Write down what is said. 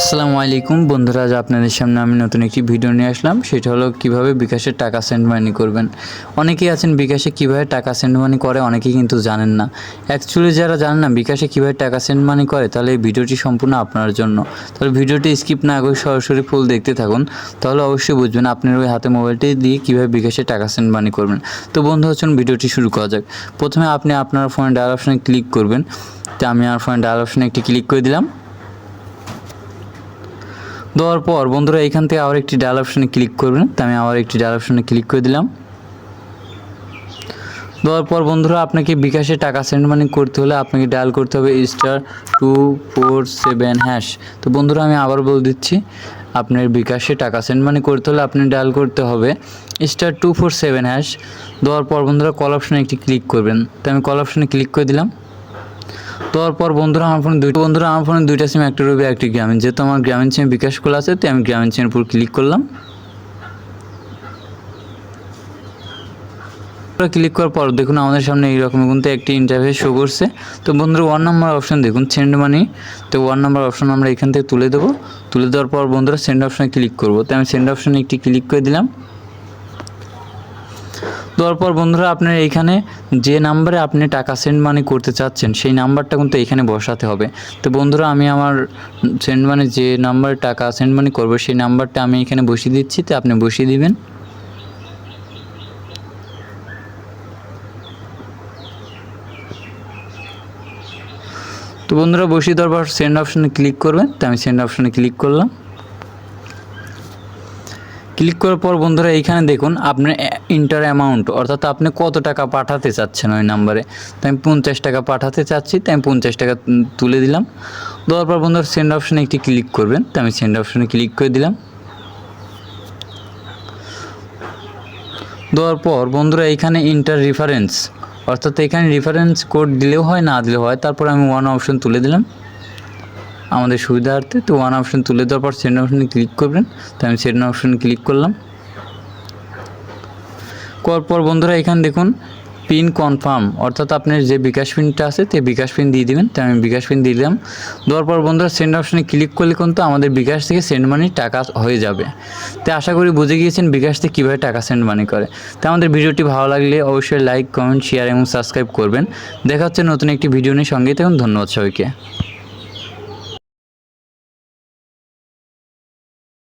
আসসালামু আলাইকুম বন্ধুরা, আজ আপনাদের সামনে আমি নতুন একটি ভিডিও নিয়ে আসলাম। সেটা হলো কীভাবে বিকাশে টাকা সেন্ড মানি করবেন। অনেকেই আছেন বিকাশে কীভাবে টাকা সেন্ড মানি করে, অনেকেই কিন্তু জানেন না। অ্যাকচুয়ালি যারা জানেন না বিকাশে কীভাবে টাকা সেন্ড মানি করে, তাহলে এই ভিডিওটি সম্পূর্ণ আপনার জন্য। তাহলে ভিডিওটি স্কিপ না করে সরাসরি ফুল দেখতে থাকুন। তাহলে অবশ্যই বুঝবেন আপনার ওই হাতে মোবাইলটি দিয়ে কীভাবে বিকাশে টাকা সেন্ড মানি করবেন। তো বন্ধু হচ্ছেন ভিডিওটি শুরু করা যাক। প্রথমে আপনি আপনার ফোনে ডায়াল অপশানে ক্লিক করবেন। তো আমি আমার ফোনে ডায়াল অপশানে একটি ক্লিক করে দিলাম। দেওয়ার পর বন্ধুরা এখান থেকে আবার একটি ডায়াল অপশানে ক্লিক করবেন। তো আমি আবার একটি ডায়াল অপশানে ক্লিক করে দিলাম। দেওয়ার পর বন্ধুরা আপনাকে বিকাশে টাকা সেন্ড মানি করতে হলে আপনাকে ডায়াল করতে হবে star two four seven hash তো বন্ধুরা আমি আবার বলে দিচ্ছি, আপনার বিকাশে টাকা সেন্ড মানি করতে হলে আপনি ডায়াল করতে হবে star two four seven hash দেওয়ার পর বন্ধুরা কল অপশানে একটি ক্লিক করবেন। তো আমি কল অপশানে ক্লিক করে দিলাম। দেওয়ার পর বন্ধুরা, আমার ফোনে দুইটা বন্ধুরা, আমার ফোনে দুইটা সিম একটা রবি একটি গ্রামীণ যেহেতু আমার গ্রামীণ সিম বিকাশ খোলা আছে, তো আমি গ্রামীণ সিমের উপর ক্লিক করলাম। ক্লিক করার পর দেখুন আমাদের সামনে এইরকম কিন্তু একটি ইন্টারভিউ শো করছে। তো বন্ধুরা ওয়ান নাম্বার অপশন দেখুন সেন্ড মানি তো ওয়ান নাম্বার অপশন আমরা এখান থেকে তুলে দেবো। তুলে দেওয়ার পর বন্ধুরা সেন্ড অপশনে ক্লিক করব। তো আমি সেন্ড অপশনে একটি ক্লিক করে দিলাম। দেওয়ার পর বন্ধুরা আপনার এইখানে যে নাম্বারে আপনি টাকা সেন্ড মানি করতে চাচ্ছেন, সেই নাম্বারটা কিন্তু এখানে বসাতে হবে। তো বন্ধুরা, আমি আমার সেন্ড মানি যে নাম্বারে টাকা সেন্ড মানি করব, সেই নাম্বারটা আমি এখানে বসিয়ে দিচ্ছি, তো আপনি বসিয়ে দিবেন। তো বন্ধুরা, বসিয়ে দেওয়ার পর সেন্ড অপশানে ক্লিক করবেন, তো আমি সেন্ড অপশানে ক্লিক করলাম। ক্লিক করার পর বন্ধুরা এইখানে দেখুন আপনার ইন্টার অ্যামাউন্ট অর্থাৎ আপনি কত টাকা পাঠাতে চাচ্ছেন ওই নাম্বারে তো আমি পঞ্চাশ টাকা পাঠাতে চাচ্ছি, তো আমি পঞ্চাশ টাকা তুলে দিলাম। দেওয়ার পর বন্ধুরা সেন্ড অপশানে একটি ক্লিক করবেন, তো আমি সেন্ড অপশানে ক্লিক করে দিলাম। দেওয়ার পর বন্ধুরা এইখানে ইন্টার রেফারেন্স অর্থাৎ এখানে রেফারেন্স কোড দিলেও হয়, না দিলেও হয়, তারপর আমি ওয়ান অপশন তুলে দিলাম। আমাদের সুবিধার্থে, তো ওয়ান অপশন তুলে দেওয়ার পর সেন্ড অপশনে ক্লিক করবেন। তো আমি সেন্ড অপশনে ক্লিক করলাম। করার পর বন্ধুরা, এখানে দেখুন পিন কনফার্ম অর্থাৎ আপনার যে বিকাশ পিনটা আছে, তে বিকাশ পিন দিয়ে দিবেন। তো আমি বিকাশ পিন দিয়ে দিলাম। দেওয়ার পর বন্ধুরা সেন্ড অপশনে ক্লিক করলে কিন্তু আমাদের বিকাশ থেকে সেন্ড মানি টাকা হয়ে যাবে। তো আশা করি বুঝে গিয়েছেন বিকাশ থেকে কীভাবে টাকা সেন্ড মানি করে। তো আমাদের ভিডিওটি ভালো লাগলে অবশ্যই লাইক কমেন্ট শেয়ার এবং সাবস্ক্রাইব করবেন। দেখা হচ্ছে নতুন একটি ভিডিও নিয়ে সঙ্গেই থাকুন। ধন্যবাদ সবাইকে।